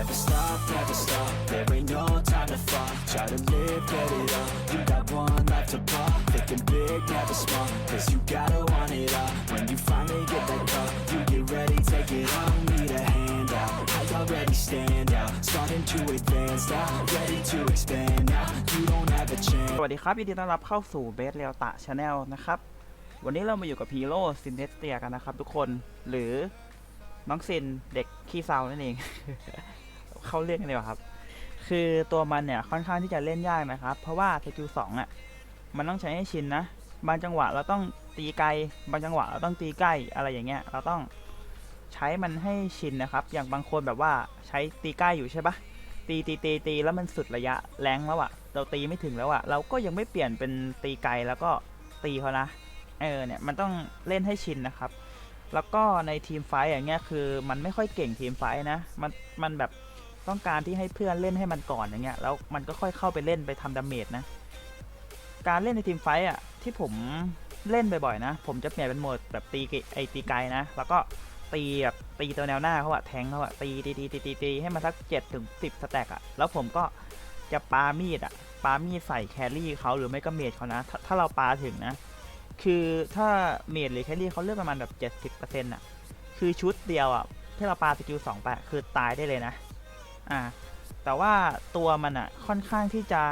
Never stop, never stop. There ain't no time to fall. Try to live, get it up. You got one life to pop. Thinking big, never small. Cause you gotta want it all. When you finally get that call, you get ready, take it on. Need a hand out. I already stand out. Starting to advance now. Ready to expand now. You don't have a chance. สวัสดีครับยินดีต้อนรับเข้าสู่เบสเรียลตะชาแนลนะครับ วันนี้เรามาอยู่กับฮีโร่ซินเนสเตียกันนะครับทุกคนหรือน้องซินเด็กขี้เศร้านั่นเอง เข้าเรื่องกันเลยว่ะครับ คือตัวมันเนี่ยค่อนข้างที่จะเล่นยากนะครับ เพราะว่าสกิลสองอะมันต้องใช้ให้ชินนะ บางจังหวะเราต้องตีไกล บางจังหวะเราต้องตีใกล้อะไรอย่างเงี้ย เราต้องใช้มันให้ชินนะครับ อย่างบางคนแบบว่าใช้ตีใกล้อยู่ใช่ปะตีตีตีตีแล้วมันสุดระยะแรงแล้วอะเราตีไม่ถึงแล้วอะเราก็ยังไม่เปลี่ยนเป็นตีไกลแล้วก็ตีเขานะ เออเนี่ยมันต้องเล่นให้ชินนะครับ แล้วก็ในทีมไฟท์อย่างเงี้ยคือมันไม่ค่อยเก่งทีมไฟท์นะ มันมันแบบ ต้องการที่ให้เพื่อนเล่นให้มันก่อนอย่างเงี้ยแล้วมันก็ค่อยเข้าไปเล่นไปทำดาเมจนะ การเล่นในทีมไฟท์อะที่ผมเล่นบ่อยๆนะ ผมจะเปลี่ยนเป็นโหมดแบบตีไอตีไกลนะ แล้วก็ตีแบบตีตัวแนวหน้าเขาอะแทงเขาอะตีตีตีตีตีตีให้มันสักเจ็ดถึงสิบสแต็กอะแล้วผมก็จะปามีดอะปามีดใส่แครี่เขาหรือไม่ก็เมดเขานะถ้าถ้าเราปาถึงนะ คือถ้าเมดหรือแครี่เขาเลือกประมาณแบบเจ็ดสิบเปอร์เซ็นต์อะคือชุดเดียวอะที่เราปาสกิลสองไปคือตายได้เลยนะ อ่าแต่ว่าตัวมันอะค่อนข้างที่จะ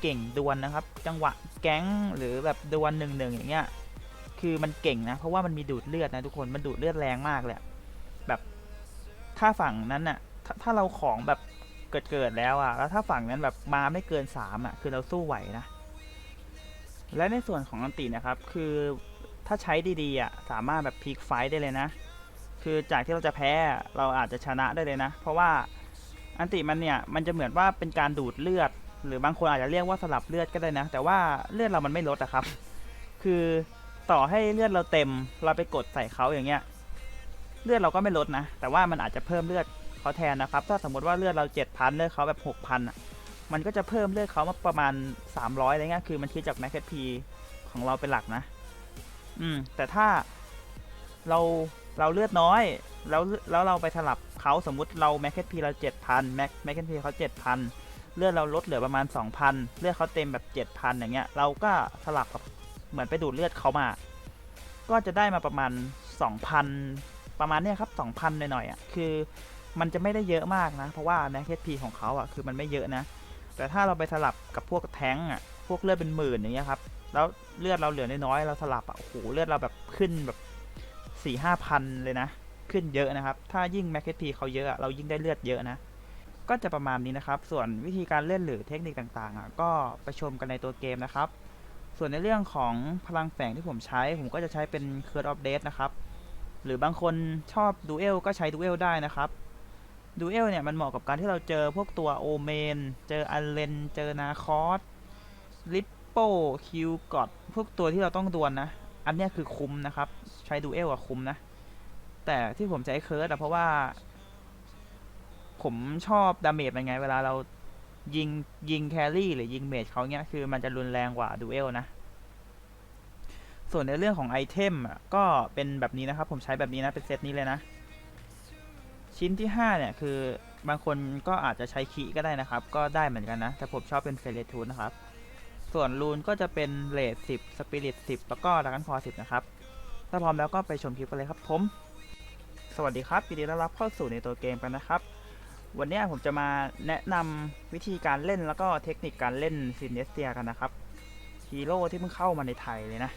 เก่งดวลนะครับ จังหวะแก๊งหรือแบบดวลหนึ่งหนึ่งอย่างเงี้ยคือมันเก่งนะ เพราะว่ามันมีดูดเลือดนะทุกคนมันดูดเลือดแรงมากเลยอะแบบถ้าฝั่งนั้นน่ะถ้าถ้าเราของแบบเกิดเกิดแล้วอะแล้วถ้าฝั่งนั้นแบบมาไม่เกินสามอะคือเราสู้ไหวนะ และในส่วนของอันตินะครับ คือถ้าใช้ดีๆอะสามารถแบบพลิกไฟต์ได้เลยนะ คือจากที่เราจะแพ้เราอาจจะชนะได้เลยนะ เพราะว่า อันติมันเนี่ยมันจะเหมือนว่าเป็นการดูดเลือด หรือบางคนอาจจะเรียกว่าสลับเลือดก็ได้นะ แต่ว่าเลือดเรามันไม่ลดอะครับ คือต่อให้เลือดเราเต็มเราไปกดใส่เขาอย่างเงี้ยเลือดเราก็ไม่ลดนะ แต่ว่ามันอาจจะเพิ่มเลือดเขาแทนนะครับ ถ้าสมมติว่าเลือดเราเจ็ดพันเลือดเขาแบบหกพันอะมันก็จะเพิ่มเลือดเขามาประมาณสามร้อยอะไรเงี้ย คือมันคิดจากแม็กพีของเราเป็นหลักนะ อืม แต่ถ้าเราเราเลือดน้อย แล้วแล้วเราไปสลับ เขาสมมุติเราแม็กพีเราเจ็ดพันแม็กแม็กพีเขาเจ็ดพันเลือดเราลดเหลือประมาณสองพันเลือดเขาเต็มแบบเจ็ดพันอย่างเงี้ย เราก็สลับกับเหมือนไปดูดเลือดเขามา ก็จะได้มาประมาณ 2,000 ประมาณเนี้ยครับ 2,000 หน่อยๆอะ คือมันจะไม่ได้เยอะมากนะ เพราะว่าแม็กพีของเขาอะ คือมันไม่เยอะนะ แต่ถ้าเราไปสลับกับพวกแท้งอะ พวกเลือดเป็นหมื่นอย่างเงี้ยครับ แล้วเลือดเราเหลือน้อยๆ เราสลับอะ โอ้โห เลือดเราแบบขึ้นแบบ4 5พันเลยนะ ขึ้นเยอะนะครับ ถ้ายิ่งแม็กพีเขาเยอะเรายิ่งได้เลือดเยอะนะ ก็จะประมาณนี้นะครับ ส่วนวิธีการเล่นหรือเทคนิคต่างๆก็ไปชมกันในตัวเกมนะครับ ส่วนในเรื่องของพลังแฝงที่ผมใช้ ผมก็จะใช้เป็น Curse of Death นะครับ หรือบางคนชอบดูเอลก็ใช้ดูเอลได้นะครับดูเอลเนี่ยมันเหมาะกับการที่เราเจอพวกตัวโอเมน เจออันเลน เจอนาคอสลิปโปคิวกอดพวกตัวที่เราต้องดวลนะอันนี้คือคุ้มนะครับ ใช้ดูเอลอะคุ้มนะ แต่ที่ผมใช้เคิร์ดอะเพราะว่า ผมชอบดาเมจมันไง เวลาเรายิงยิงแครี่หรือยิงเมจเขาเนี้ยคือมันจะรุนแรงกว่าดูเอลนะ ส่วนในเรื่องของไอเทมอะก็เป็นแบบนี้นะครับ ผมใช้แบบนี้นะ เป็นเซตนี้เลยนะ ชิ้นที่ 5 เนี่ย คือบางคนก็อาจจะใช้คีก็ได้นะครับ ก็ได้เหมือนกันนะ แต่ผมชอบเป็นเฟรทูนนะครับ ส่วนรูนก็จะเป็นเลด10สปิริต10แล้วก็ดักันคอ10นะครับ ถ้าพร้อมแล้วก็ไปชมคลิปกันเลยครับผม สวัสดีครับยินดีต้อนรับเข้าสู่ในตัวเกมกันนะครับ วันนี้ผมจะมาแนะนำวิธีการเล่นแล้วก็เทคนิคการเล่นซินเนสเตียกันนะครับฮีโร่ที่เพิ่งเข้ามาในไทยเลยนะ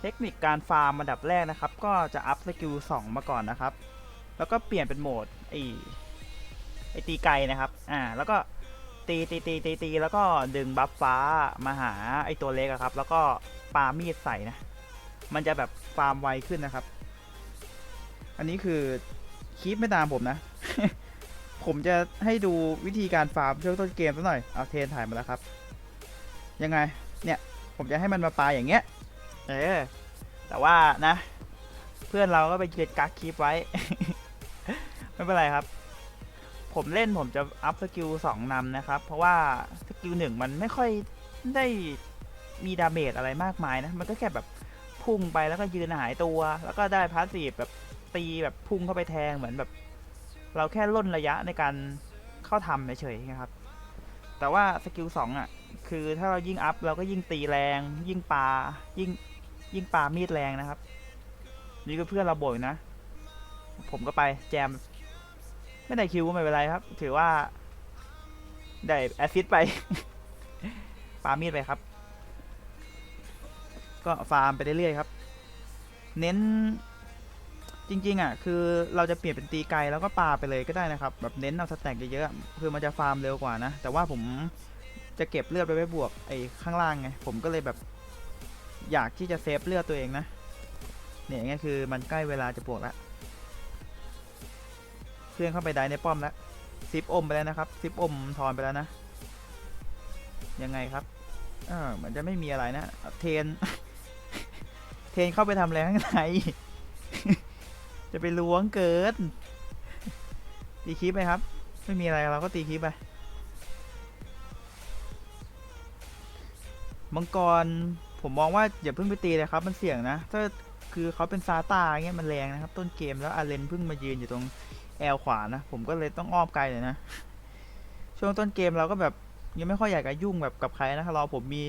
เทคนิคการฟาร์มอันดับแรกนะครับ ก็จะอัพสกิล2มาก่อนนะครับ แล้วก็เปลี่ยนเป็นโหมดไอไอตีไกลนะครับอ่าแล้วก็ตีตีตีตีตีแล้วก็ดึงบัฟฟ้ามาหาไอตัวเล็กครับ แล้วก็ปามีดใส่นะ มันจะแบบฟาร์มไวขึ้นนะครับ อันนี้คือคีปไม่ตามผมนะ ผมจะให้ดูวิธีการฟาร์มช่วงต้นเกมสักหน่อยเอาเทนถ่ายมาแล้วครับ ยังไง เนี่ย ผมจะให้มันมาปลาอย่างเงี้ย เออ แต่ว่านะ เพื่อนเราก็ไปเก็บกักคลิปไว้ ไม่เป็นไรครับ ผมเล่นผมจะอัพสกิลสองนำนะครับ เพราะว่าสกิลหนึ่งมันไม่ค่อยได้มีดาเมจอะไรมากมายนะ มันก็แค่แบบพุ่งไปแล้วก็ยืนหายตัว แล้วก็ได้พาสซีฟแบบ ตีแบบพุ่งเข้าไปแทงเหมือนแบบ เราแค่ล่นระยะในการเข้าทำเฉยๆนะครับ แต่ว่าสกิลสองอะ คือถ้าเรายิ่งอัพเราก็ยิ่งตีแรง ยิ่งปายิ่งยิ่งปามีดแรงนะครับ นี่ก็เพื่อนเราบ่อยนะ ผมก็ไปแจม ไม่ได้คิวก็ไม่เป็นไรครับ ถือว่า ได้แอซิสต์ไป ปามีดไปครับ ก็ฟาร์มไปเรื่อยๆครับ เน้น จริงๆอะคือเราจะเปลี่ยนเป็นตีไกลแล้วก็ปาไปเลยก็ได้นะครับ แบบเน้นเอาสแต็กเยอะๆคือมันจะฟาร์มเร็วกว่านะ แต่ว่าผมจะเก็บเลือดไปไว้บวกไอ้ข้างล่างไงผมก็เลยแบบอยากที่จะเซฟเลือดตัวเองนะเนี่ยงี้คือมันใกล้เวลาจะบวกแล้วเพื่อนเข้าไปได้ในป้อมแล้วซิปอมไปแล้วนะครับซิปอมทอนไปแล้วนะ ยังไงครับเออมือนจะไม่มีอะไรนะ เทน เทนเข้าไปทำอะไรข้างใน จะไปล้วงเกิน ตีคลิปไปครับ ไม่มีอะไรเราก็ตีคลิปไป มังกร ผมมองว่าอย่าเพิ่งไปตีเลยครับ มันเสี่ยงนะ ถ้าคือเขาเป็นซาตาเงี้ยมันแรงนะครับ ต้นเกมแล้วอาเลนเพิ่งมายืนอยู่ตรงแอลขวานะ ผมก็เลยต้องอ้อมไกลหน่อยนะ ช่วงต้นเกมเราก็แบบยังไม่ค่อยอยากจะยุ่งแบบกับใครนะรอผมมี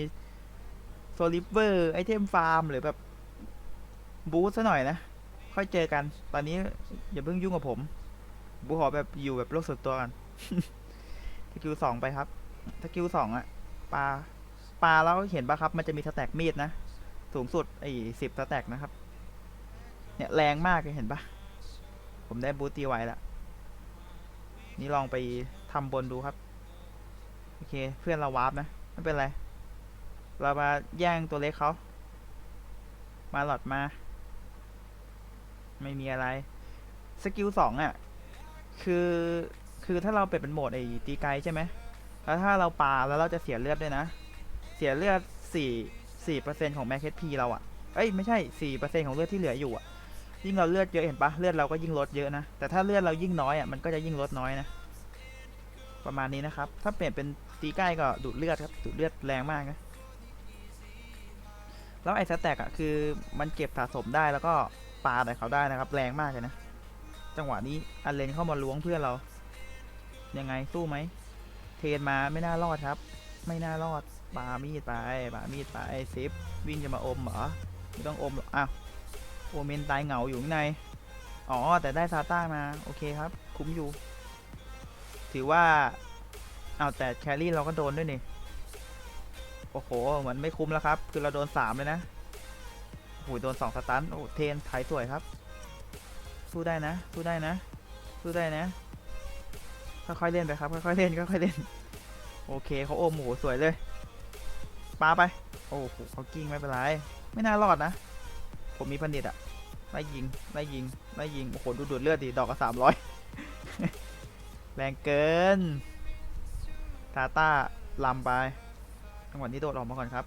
โซลิเวอร์ไอเทมฟาร์มหรือแบบบูสซะหน่อยนะ ค่อยเจอกัน ตอนนี้อย่าเพิ่งยุ่งกับผม บูขอแบบอยู่แบบโลกส่วนตัวกันสกิลสองไปครับสกิลสองอะปลาปลาแล้วเห็นปะครับ มันจะมีสแต็กมีดนะ สูงสุดไอ้สิบสแต็กนะครับ เนี่ยแรงมากเลยเห็นปะผมได้บูตตีไว้แล้ว นี่ลองไปทำบนดูครับ โอเค เพื่อนเราวาร์ปนะ ไม่เป็นไร เรามาแย่งตัวเล็กเขา มาหลอดมา ไม่มีอะไร สกิลสองอะ คือ คือถ้าเราเปิดเป็นโหมดไอ้ตีไกใช่ไหม แล้วถ้าเราปาแล้วเราจะเสียเลือดด้วยนะ เสียเลือดสี่สี่เปอร์เซ็นของแม็กเพีเราอะ เอ้ยไม่ใช่สี่เปอร์เซ็นของเลือดที่เหลืออยู่อะ ยิ่งเราเลือดเยอะเห็นปะเลือดเราก็ยิ่งลดเยอะนะ แต่ถ้าเลือดเรายิ่งน้อยอะมันก็จะยิ่งลดน้อยนะ ประมาณนี้นะครับ ถ้าเปลี่ยนเป็นตีใกล้ก็ดูดเลือดครับ ดูดเลือดแรงมากนะแล้วไอ้สแต็กอะคือมันเก็บสะสมได้แล้วก็ ปาแต่เขาได้นะครับ แรงมากเลยนะ จังหวะนี้อันเลนเข้ามาล้วงเพื่อนเรา ยังไงสู้ไหม เทนมาไม่น่ารอดครับ ไม่น่ารอดปามีดไปปามีดไปซิฟวิ่งจะมาอมเหรอไม่ต้องอมหรอกอ้าวโอเมนตายเหงาอยู่ข้างใน อ๋อ แต่ได้ซาต้ามา โอเคครับ คุ้มอยู่ ถือว่า เอาแต่แครี่เราก็โดนด้วยนี่ โอ้โห เหมือนไม่คุ้มแล้วครับ คือเราโดนสามเลยนะ หโดนสองสตันโอ้เทนถ่ายสวยครับ สู้ได้นะ สู้ได้นะ สู้ได้นะค่อยๆเล่นไปครับค่อยๆเล่นค่อยๆเล่น โอเคเขาโอมโอ้โหสวยเลยปาไป โอ้โหเขากิ้งไม่เป็นไรไม่น่ารอดนะ ผมมีพันดิตอะไล่ยิงไล่ยิงไล่ยิงโอ้โหดูดูดเลือดดิดอกก็สามร้อยแรงเกิน ตาต้าลำไปจังหวะนี้โดดออกมาก่อนครับ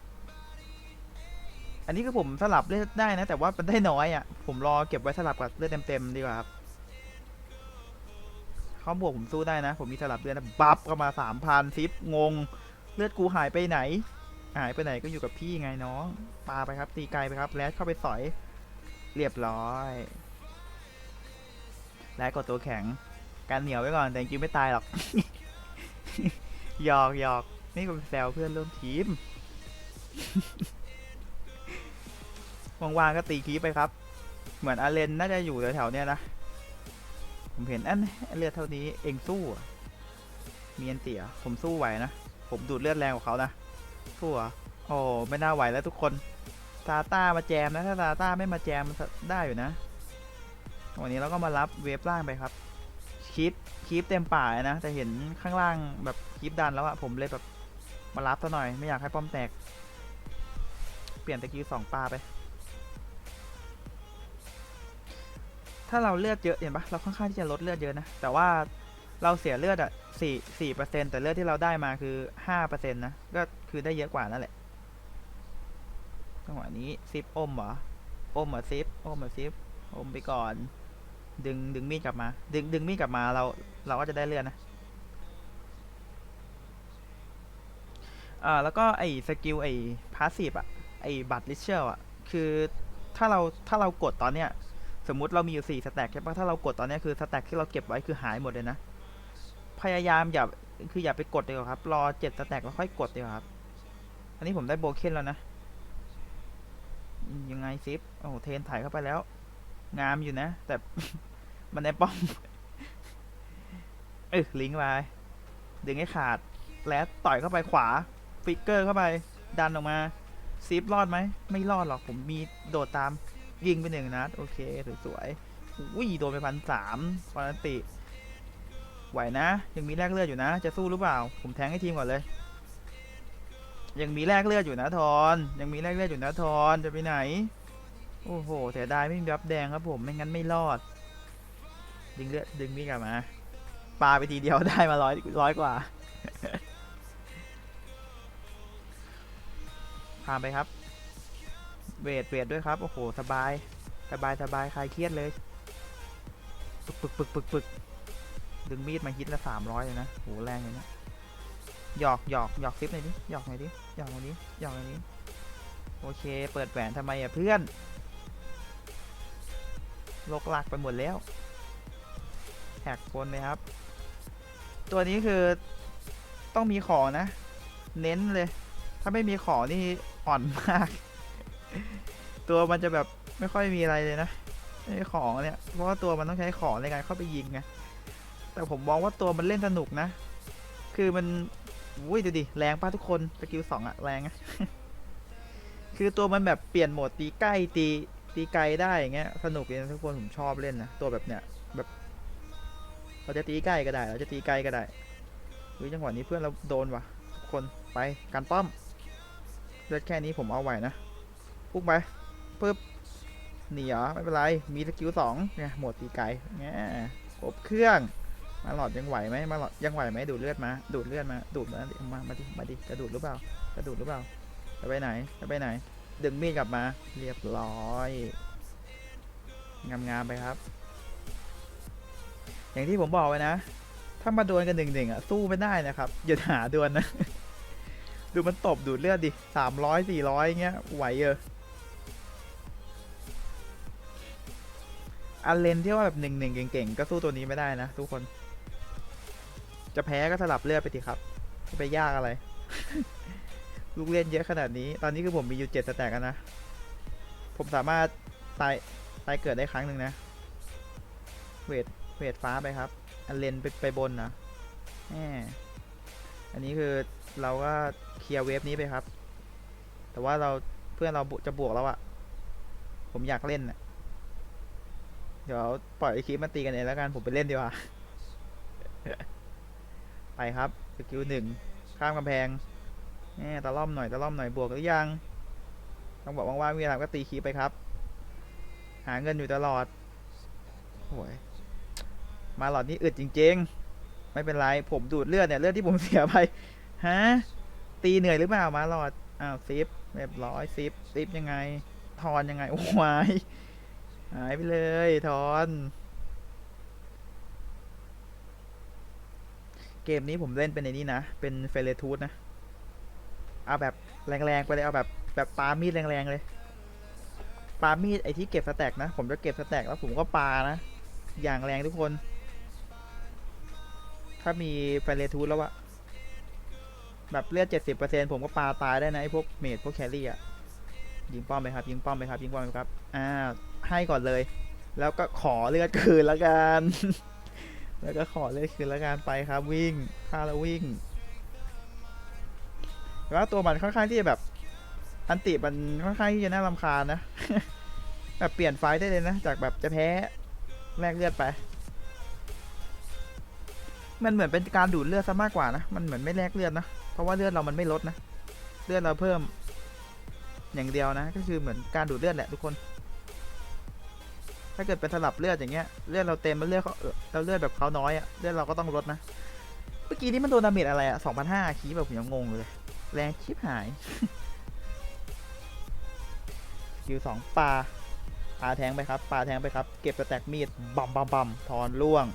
อันนี้คือผมสลับเลือดได้นะ แต่ว่ามันได้น้อยอะ่ะ ผมรอเก็บไว้สลับกับเลือดเต็มๆดีกว่าครับเขาบวกผมสู้ได้นะ ผมมีสลับเลือดนะบัฟเข้ามาสามพันซิปงง เลือดกูหายไปไหน หายไปไหนก็อยู่กับพี่ไงน้องปาไปครับ ตีไกลไปครับแลดเข้าไปสอย เรียบร้อยแลดกดตัวแข็ง การเหนียวไว้ก่อนแต่จริงไม่ตายหรอกหยอกหยอกนี่ก็เป็นแซวเพื่อนร่วมทีม ว่างๆก็ตีคีปไปครับ เหมือนอาเลนน่าจะอยู่แถวๆเนี้ยนะ ผมเห็นอันเลือดเท่านี้เองสู้มีอันเตียผมสู้ไหวนะ ผมดูดเลือดแรงกว่าเขานะ สู้เหรอโอ้ไม่น่าไหวแล้วทุกคนซาต้ามาแจมนะ ถ้าซาต้าไม่มาแจมมันได้อยู่นะ วันนี้เราก็มารับเวฟล่างไปครับคลิปคลิปเต็มป่านะ แต่เห็นข้างล่างแบบคลิปดันแล้วอะผมเลยแบบมารับซะหน่อย ไม่อยากให้ป้อมแตก เปลี่ยนตะกี้สองปลาไป ถ้าเราเลือดเยอะเห็นปะเราค่อนข้างที่จะลดเลือดเยอะนะ แต่ว่าเราเสียเลือดอะสี่สี่เปอร์เซ็นแต่เลือดที่เราได้มาคือห้าเปอร์เซ็นนะ ก็คือได้เยอะกว่านั่นแหละ จังหวะนี้ซิปอมเหรอ อมเหรอซิปอมเหรอซิปอมไปก่อน ดึงดึงมีดกลับมา ดึงดึงมีดกลับมาเราเราก็จะได้เลือดนะอ่าแล้วก็ไอ้สกิลไอ้พาสซีฟอะไอ้บัตรลิเชอร์อะ คือถ้าเราถ้าเรากดตอนเนี้ย สมมุติเรามีอยู่สี่สแต็กใช่ปะถ้าเรากดตอนนี้คือสแต็กที่เราเก็บไว้คือหายหมดเลยนะ พยายามอย่าคืออย่าไปกดดีกว่าครับ รอเจ็ดสแต็กแล้วค่อยกดดีกว่าครับ อันนี้ผมได้โบเคนแล้วนะ ยังไงซิปโอ้โหเทนถ่ายเข้าไปแล้ว งามอยู่นะ แต่มันในป้อมเออลิงก์ไปดึงให้ขาด แล้วต่อยเข้าไปขวา ฟิกเกอร์เข้าไป ดันออกมา ซิปรอดไหม ไม่รอดหรอกผมมีโดดตาม ยิงไปหนึ่งนัด โอเค สวยๆอุ้ยโดนไปพันสามปกติ ไหวนะ ยังมีแลกเลือดอยู่นะ จะสู้หรือเปล่า ผมแทงให้ทีมก่อนเลย ยังมีแลกเลือดอยู่นะทอน ยังมีแลกเลือดอยู่นะทอนจะไปไหน โอ้โห เสียดายไม่มีบัฟแดงครับผม ไม่งั้นไม่รอด ดึงเลือดดึงมีดกลับมาปาไปทีเดียวได้มาร้อยร้อยกว่าพาไปครับ เวทเวทด้วยครับ โอ้โห สบาย สบายสบายคลายเครียดเลยปึกปึกปึกปึกปึกดึงมีดมาฮิตละสามร้อยเลยนะโหแรงเลยนะหยอกหยอกหยอกซิปหน่อยดิหยอกหน่อยดิหยอกหน่อยดิหยอกหน่อยดิโอเค เปิดแหวนทำไมอะเพื่อนโลกหลักไปหมดแล้วแท็กคนเลยครับ ตัวนี้คือต้องมีของนะ เน้นเลย ถ้าไม่มีของนี่อ่อนมาก ตัวมันจะแบบไม่ค่อยมีอะไรเลยนะไอ้ของเนี่ยเพราะว่าตัวมันต้องใช้ของในการเข้าไปยิงไงแต่ผมมองว่าตัวมันเล่นสนุกนะ คือมันอุ้ยดูดิแรงป้าทุกคนสกิลสองอะแรงอะคือตัวมันแบบเปลี่ยนโหมดตีใกล้ตีตีไกลได้อย่างเงี้ยสนุกเลยนะทุกคนผมชอบเล่นนะตัวแบบเนี้ยแบบเราจะตีใกล้ก็ได้ เราจะตีไกลก็ได้อุ้ยจังหวะนี้เพื่อนเราโดนว่ะทุกคนไปกันป้อมเลือดแค่นี้ผมเอาไหวนะ พุ่งไปปึ๊บหนีเหรอไม่เป็นไรมีสกิลสองเนี่ยหมดตีไกลเงี้ยครบเครื่อง มาหลอดยังไหวไหมมาหลอดยังไหวไหมดูดเลือดมา ดูดเลือดมาดูดมาดิมามาดิมาดิจะดูดหรือเปล่าจะดูดหรือเปล่าจะไปไหนจะไปไหน ดึงมีดกลับมา เรียบร้อยงามๆไปครับ อย่างที่ผมบอกไว้นะ ถ้ามาดวลกันหนึ่งๆอะสู้ไม่ได้นะครับอย่าหาดวลนะ ดูมันตบดูดเลือดดิสามร้อยสี่ร้อยเงี้ยไหวเออ อันเลนที่ว่าแบบหนึ่งหนึ่งเก่งๆ ก็สู้ตัวนี้ไม่ได้นะทุกคน จะแพ้ก็สลับเลือดไปทีครับจะไปยากอะไร ลูกเล่นเยอะขนาดนี้ ตอนนี้คือผมมีอยู่เจ็ดสแต็กนะ ผมสามารถตายตายเกิดได้ครั้งหนึ่งนะ เวทเวทฟ้าไปครับ อันเลนไปไปบนนะแหมอันนี้คือเราก็เคลียร์เวฟนี้ไปครับ แต่ว่าเราเพื่อนเราจะบวกแล้วอะผมอยากเล่นอะ เดี๋ยวปล่อยไอคลิปมาตีกันเองแล้วกันผมไปเล่นดีกว่า ไปครับสกิลหนึ่งข้ามกำแพงแหมตะล่อมหน่อยตะล่อมหน่อยบวกหรือยัง ต้องบอกว่างๆมีอะไรก็ตีคีไปครับ หาเงินอยู่ตลอดโอ้ยมาหลอดนี่อึดจริง ๆ ไม่เป็นไร ผมดูดเลือดเนี่ย เลือดที่ผมเสียไป ฮะ ตีเหนื่อยหรือเปล่า มาหลอด อ้าวซิปเรียบร้อยซิปซิปยังไง ทอนยังไง โอ้ย หายไปเลยทอน เกมนี้ผมเล่นเป็นในนี้นะ เป็นเฟเลทูสนะ เอาแบบแรงๆไปเลย เอาแบบแบบปามีดแรงๆเลย ปามีดไอที่เก็บสแต็กนะ ผมจะเก็บสแต็กแล้วผมก็ปานะ อย่างแรงทุกคน ถ้ามีเฟเลทูสแล้วอะแบบเลือดเจ็ดสิบเปอร์เซ็นผมก็ปาตายได้นะไอพวกเมดพวกแครี่อะยิงป้อมไปครับ ยิงป้อมไปครับ ยิงป้อมไปครับ อ่า ให้ก่อนเลย แล้วก็ขอเลือดคืนล้วกัน แล้วก็ขอเลือดคืนล้วกันไปครับ วิ่งฆ่าแล้ววิ่งแต่ว่าตัวมันค่อนข้างที่จะแบบอันติมันค่อนข้างที่จะน่ารำคาญนะ แบบเปลี่ยนไฟได้เลยนะ จากแบบจะแพ้แลกเลือดไป มันเหมือนเป็นการดูดเลือดซะมากกว่านะ มันเหมือนไม่แลกเลือดนะ เพราะว่าเลือดเรามันไม่ลดนะ เลือดเราเพิ่ม อย่างเดียวนะ ก็คือเหมือนการดูดเลือดแหละทุกคน ถ้าเกิดเป็นสลับเลือดอย่างเงี้ยเลือดเราเต็มแล้วเลือดเขาเราเลือดแบบเขาน้อยอะเลือดเราก็ต้องลดนะ เมื่อกี้นี่มันโดนดาเมจอะไรอะสองพันห้าคีแบบผมยังงงเลย แรงชิบหายคิวสองปลาปลาแทงไปครับปลาแทงไปครับ เก็บสแตกมีดบัมบัมบัมทอนล่วง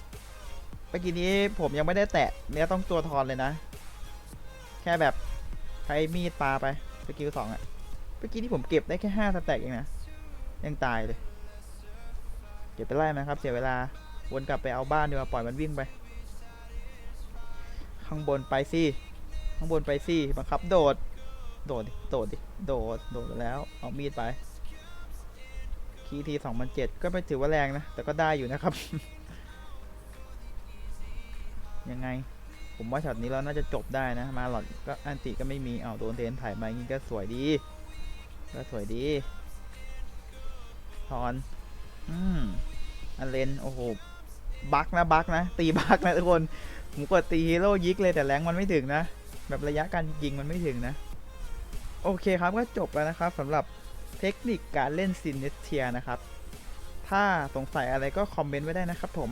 เมื่อกี้นี้ผมยังไม่ได้แตะเนื้อต้องตัวทอนเลยนะ แค่แบบใช้มีดปลาไปสกิลสองอะเมื่อกี้ที่ผมเก็บได้แค่ห้าสแต็กเองนะยังตายเลย เก็บไปไล่มันครับ เสียเวลา วนกลับไปเอาบ้านดีกว่าปล่อยมันวิ่งไป ข้างบนไปสิข้างบนไปสิบังคับโดด โดดดิ โดดดิ โดด โดดแล้ว เอามีดไป คีย์ทีสองพันเจ็ดก็ไม่ถือว่าแรงนะ แต่ก็ได้อยู่นะครับ ยังไง ผมว่าช็อตนี้เราน่าจะจบได้นะ มาหลอดก็อันติก็ไม่มี เอาโดนเทนถ่ายมาอย่างงี้ก็สวยดี ก็สวยดีทอน อืม อันเลนโอ้โหบักนะบักนะ ตีบักนะทุกคนผมกดตีฮีโร่ยิกเลยแต่แรงมันไม่ถึงนะ แบบระยะการยิงมันไม่ถึงนะ โอเคครับก็จบแล้วนะครับสำหรับเทคนิคการเล่นซินเนเทียนะครับ ถ้าสงสัยอะไรก็คอมเมนต์ไว้ได้นะครับผม